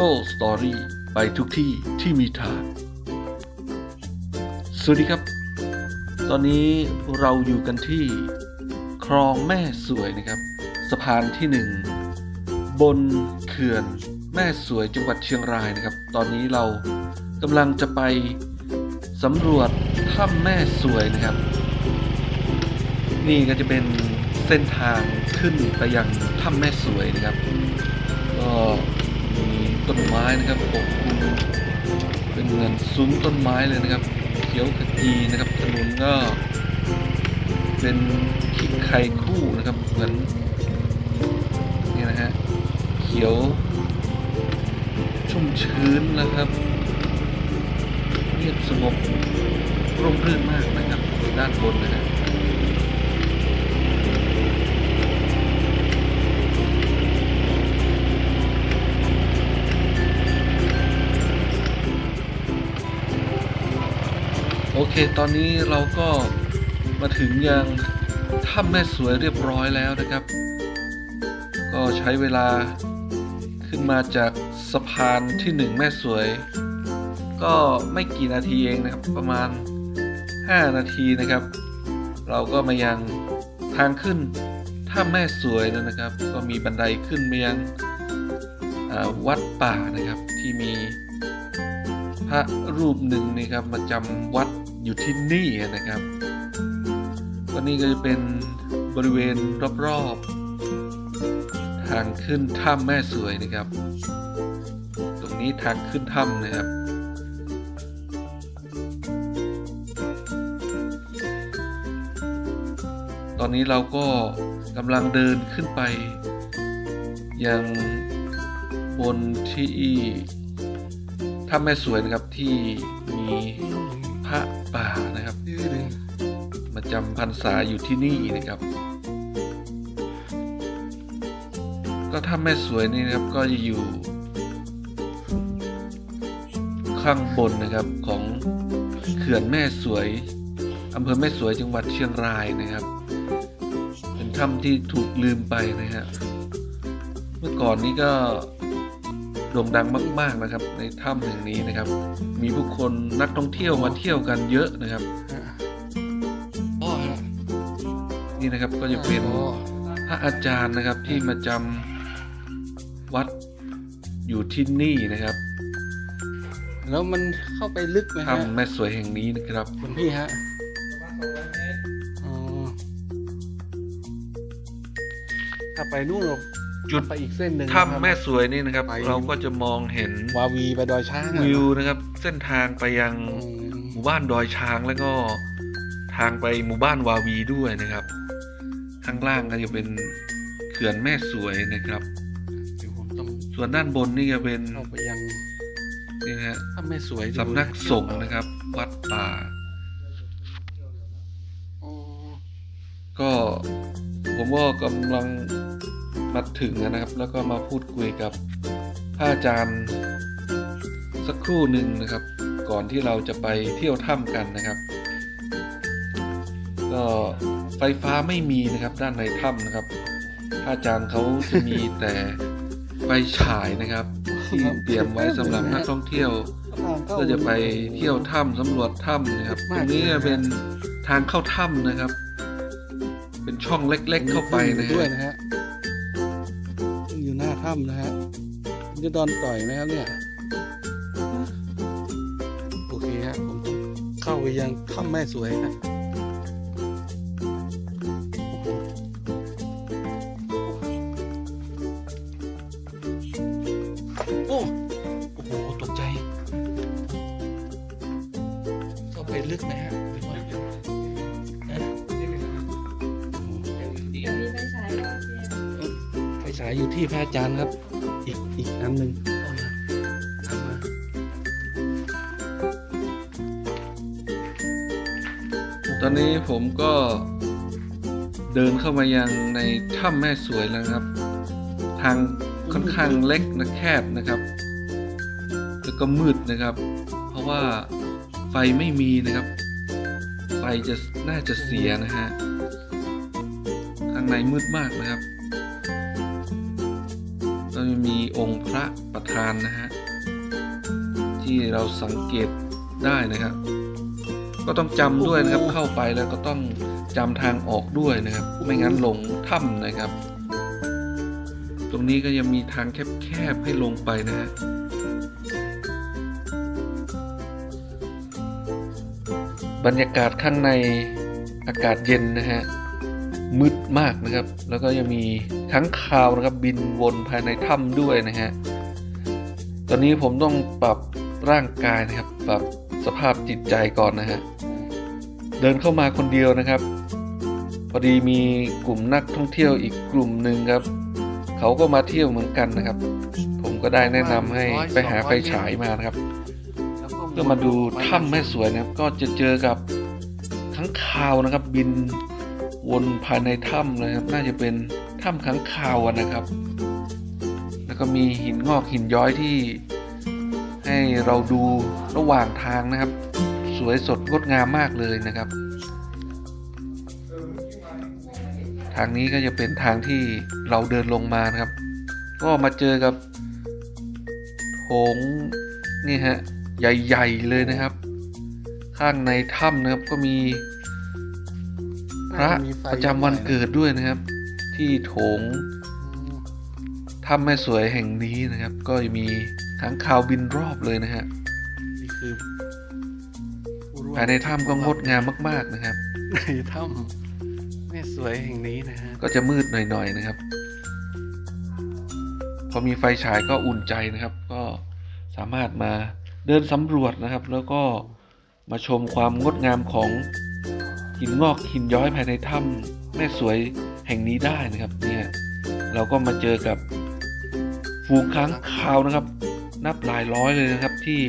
Go Story ไปทุกที่ที่มีทาง สวัสดีครับ ตอนนี้เราอยู่กันที่คลองแม่สวยนะครับ สะพานที่หนึ่งบนเขื่อนแม่สวยจังหวัดเชียงรายนะครับ ตอนนี้เรากำลังจะไปสำรวจถ้ำแม่สวยนะครับ นี่ก็จะเป็นเส้นทางขึ้นไปยังถ้ำแม่สวยนะครับก็ ต้นไม้นะครับปกคลุมเป็นเหมือนซุ้มต้นไม้เลยนะครับ เขียวขจีนะครับถนนก็ เป็นขี้ไข่คู่นะครับเหมือนนี่นะฮะเขียวชุ่มชื้นนะครับเงียบสงบร่มรื่นมากนะครับด้านบนนะฮะ เคตอนนี้เราก็มาถึงยังถ้ำแม่สวยเรียบร้อยแล้วนะครับ ก็ใช้เวลาขึ้นมาจากสะพานที่หนึ่งแม่สวย ก็ไม่กี่นาทีเองนะครับประมาณ 5 นาทีนะครับ เราก็มายังทางขึ้นถ้ำแม่สวยแล้วนะครับ ก็มีบันไดขึ้นมายังวัดป่านะครับที่มีพระรูปหนึ่งนี่ครับมาจำวัด อยู่ที่นี่นะครับก็นี่ก็จะเป็นบริเวณรอบๆทางขึ้นถ้ำแม่สวยนะครับ ตรงนี้ทางขึ้นถ้ำนะครับตอนนี้เราก็กำลังเดินขึ้นไป ยังบนที่ถ้ำแม่สวยนะครับที่มี พระป่านะครับมาจำพรรษาอยู่ที่นี่นะครับ ก็ถ้ำแม่สวยนี่นะครับก็จะอยู่ ข้างบนนะครับของเขื่อนแม่สวยอำเภอแม่สวยจังหวัดเชียงรายนะครับ เป็นถ้ำที่ถูกลืมไปนะฮะเมื่อก่อนนี้ก็ โด่งดังมาก ๆนะครับ ในถ้ำแห่งนี้นะครับ มีผู้คนนักท่องเที่ยวมาเที่ยวกันเยอะนะครับพ่อฮะนี่นะครับก็จะเป็นอ๋อพระอาจารย์นะครับที่มาจำวัดอยู่ที่นี่นะครับแล้วมันเข้าไปลึกไหมฮะถ้ำแม่สวยแห่งนี้นะครับ คุณพี่ฮะอ๋อถ้าไปนู่นเรา จุดไปอีกเส้นหนึ่งถ้ำแม่สวยนี่นะครับไปเราก็จะมองเห็นวาวีไปดอยช้างอะวิวนะครับ เส้นทางไปยังอืมหมู่บ้านดอยช้างแล้วก็ทางไปหมู่บ้านวาวีด้วยนะครับ ข้างล่างก็จะเป็นเขื่อนแม่สวยนะครับเดี๋ยวผมต้องส่วนด้านบนนี่ก็เป็นเข้าไปยังนี่นะฮะถ้าไม่สวยดูสำนักสงฆ์นะครับ วัดป่าอ๋อก็ผมก็กำลัง มาถึงนะครับ แล้วก็มาพูดคุยกับพระอาจารย์สักครู่หนึ่งนะครับ ก่อนที่เราจะไปเที่ยวถ้ำกันนะครับ ก็ไฟฟ้าไม่มีนะครับด้านในถ้ำนะครับพระอาจารย์เขาจะมีแต่ไฟฉายนะครับที่เตรียมไว้สำหรับนักท่องเที่ยวก็จะไปเที่ยวถ้ำสำรวจถ้ำนะครับตรงนี้เป็นทางเข้าถ้ำนะครับ เป็นช่องเล็กๆเข้าไปนะฮะ ถ้ำนะฮะจะโดนต่อยไหมครับเนี่ย โอเคฮะผมต้องเข้าไปยังถ้ำแม่สวยนะโอ้โหโอ้โหตกใจเข้าไปลึกไหมฮะ อยู่ที่พระอาจารย์ครับ อีกอีกอันหนึ่งเอามาเอามาตอนนี้ผมก็เดินเข้ามายังในถ้ำแม่สวยแล้วนะครับ ทางค่อนข้างเล็กนะแคบนะครับ แล้วก็มืดนะครับ เพราะว่าไฟไม่มีนะครับ ไฟจะน่าจะเสียนะฮะข้างในมืดมากนะครับตอนจะ มีองค์พระประธานนะฮะที่เราสังเกตได้นะครับ ก็ต้องจำด้วยนะครับเข้าไปแล้วก็ต้องจำทางออกด้วยนะครับ ไม่งั้นหลงถ้ำนะครับ ตรงนี้ก็ยังมีทางแคบๆให้ลงไปนะฮะบรรยากาศข้างในอากาศเย็นนะฮะ มืดมากนะครับ แล้วก็ยังมีค้างคาวนะครับบินวนภายในถ้ำด้วยนะฮะ ตอนนี้ผมต้องปรับร่างกายนะครับ ปรับสภาพจิตใจก่อนนะฮะ เดินเข้ามาคนเดียวนะครับ พอดีมีกลุ่มนักท่องเที่ยวอีกกลุ่มหนึ่งครับ เขาก็มาเที่ยวเหมือนกันนะครับ ผมก็ได้แนะนำให้ไปหาไฟฉายมานะครับเพื่อมาดูถ้ำแม่สวยนะครับ ก็จะเจอกับค้งคาวนะครับบิน วนภายในถ้ำเลยครับน่าจะเป็นถ้ำค้างคาวนะครับ แล้วก็มีหินงอกหินย้อยที่ให้เราดูระหว่างทางนะครับ สวยสดงดงามมากเลยนะครับ ทางนี้ก็จะเป็นทางที่เราเดินลงมานะครับ ก็มาเจอกับโถงนี่ฮะใหญ่ ๆ เลยนะครับ ข้างในถ้ำนะครับก็มี พระประจำวันเกิดด้วยนะครับ ที่โถงถ้ำแม่สวยแห่งนี้นะครับ ก็จะมีค้างคาวบินรอบเลยนะฮะนี่คือผู้ร่วมภายในถ้ำก็งดงามมาก ๆนะครับในถ้ำแม่สวยแห่งนี้นะฮะก็จะมืดหน่อยๆนะครับ พอมีไฟฉายก็อุ่นใจนะครับ ก็สามารถมาเดินสำรวจนะครับ แล้วก็มาชมความงดงามของ หินงอกหินย้อยภายในถ้ำแม่สวยแห่งนี้ได้นะครับเนี่ยเราก็มาเจอกับฝูงค้างคาวนะครับ นับหลายร้อยเลยนะครับที่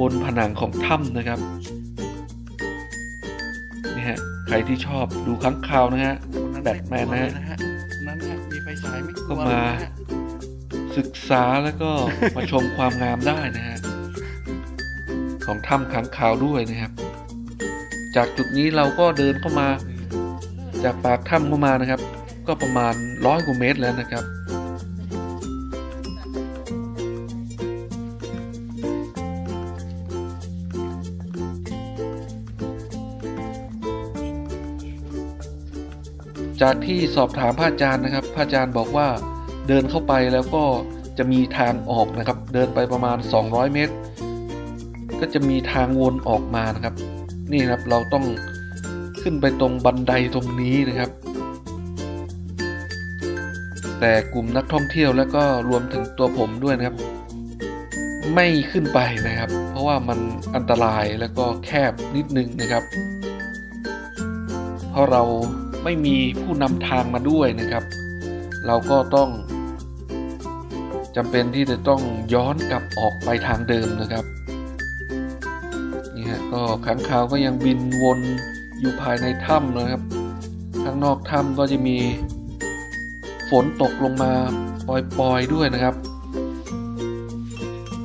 บนผนังของถ้ำนะครับนี่ฮะใครที่ชอบดูค้างคาวนะฮะแบทแมนนะฮะนะฮะนั้นนะมีไฟฉายไม่กลัวก็มาเลยนะฮะศึกษาแล้วก็มาชมความงามได้นะฮะของถ้ำค้างคาวด้วยนะครับ จากจุดนี้เราก็เดินเข้ามา จากปากถ้ำเข้ามานะครับ ก็ประมาณร้อยกว่าเมตรแล้วนะครับจากที่สอบถามพระอาจารย์นะครับ พระอาจารย์บอกว่าเดินเข้าไปแล้วก็จะมีทางออกนะครับ เดินไปประมาณ 200 เมตร ก็จะมีทางวนออกมานะครับ นี่ครับเราต้องขึ้นไปตรงบันไดตรงนี้นะครับ แต่กลุ่มนักท่องเที่ยวแล้วก็รวมถึงตัวผมด้วยนะครับ ไม่ขึ้นไปนะครับ เพราะว่ามันอันตรายแล้วก็แคบนิดนึงนะครับ เพราะเราไม่มีผู้นำทางมาด้วยนะครับ เราก็ต้องจำเป็นที่จะต้องย้อนกลับออกไปทางเดิมนะครับ นี่ฮะก็ค้างคาวก็ยังบินวนอยู่ภายในถ้ำนะครับ ข้างนอกถ้ำก็จะมีฝนตกลงมาปล่อยๆด้วยนะครับ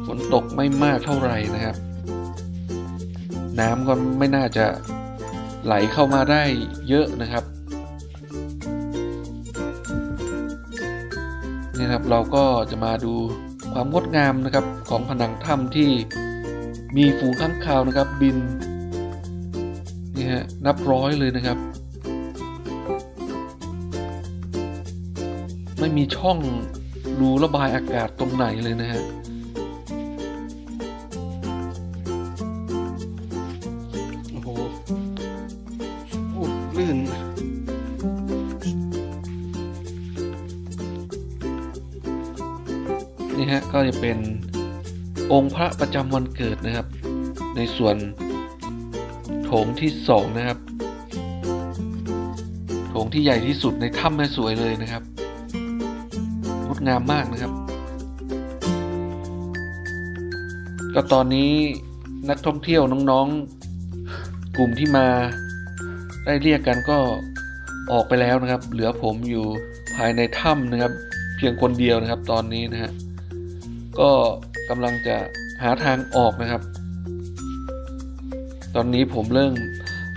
ฝนตกไม่มากเท่าไหร่นะครับ น้ำก็ไม่น่าจะไหลเข้ามาได้เยอะนะครับนี่ครับเราก็จะมาดูความงดงามนะครับของผนังถ้ำที่ มีฝูงข้างคาวนะครับบินนี่ฮะนับร้อยเลยนะครับ ไม่มีช่องรูระบายอากาศตรงไหนเลยนะฮะโอ้โหโอ้ลื่นนี่ฮะก็จะเป็น องค์พระประจำวันเกิดนะครับ ในส่วนโถงที่สองนะครับโถงที่ใหญ่ที่สุดในถ้ำแม่สวยเลยนะครับงดงามมากนะครับ ก็ตอนนี้นักท่องเที่ยวน้องๆ กลุ่มที่มาได้เรียกกันก็ออกไปแล้วนะครับ เหลือผมอยู่ภายในถ้ำนะครับ เพียงคนเดียวนะครับ ตอนนี้นะฮะก็ กำลังจะหาทางออกนะครับ ตอนนี้ผมเริ่ม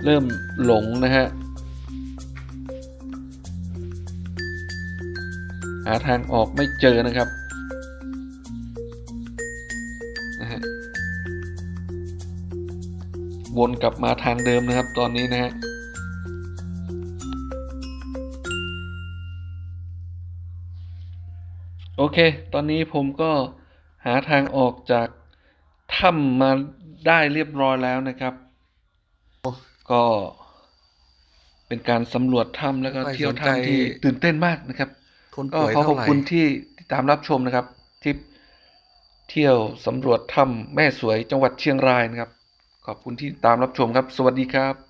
เริ่มหลงนะฮะหาทางออกไม่เจอนะครับนะฮะวนกลับมาทางเดิมนะครับ ตอนนี้นะฮะโอเค ตอนนี้ผมก็ หาทางออกจากถ้ำมาได้เรียบร้อยแล้วนะครับ ก็เป็นการสำรวจถ้ำแล้วก็ไม่เที่ยวสนใจถ้ำที่ตื่นเต้นมากนะครับคนก็ป่วยขอขเท่าอบไหร่คุณที่ติดตามรับชมนะครับทริปเที่ยวสำรวจถ้ำแม่สวยจังหวัดเชียงรายนะครับ ขอบคุณที่ตามรับชมครับ สวัสดีครับ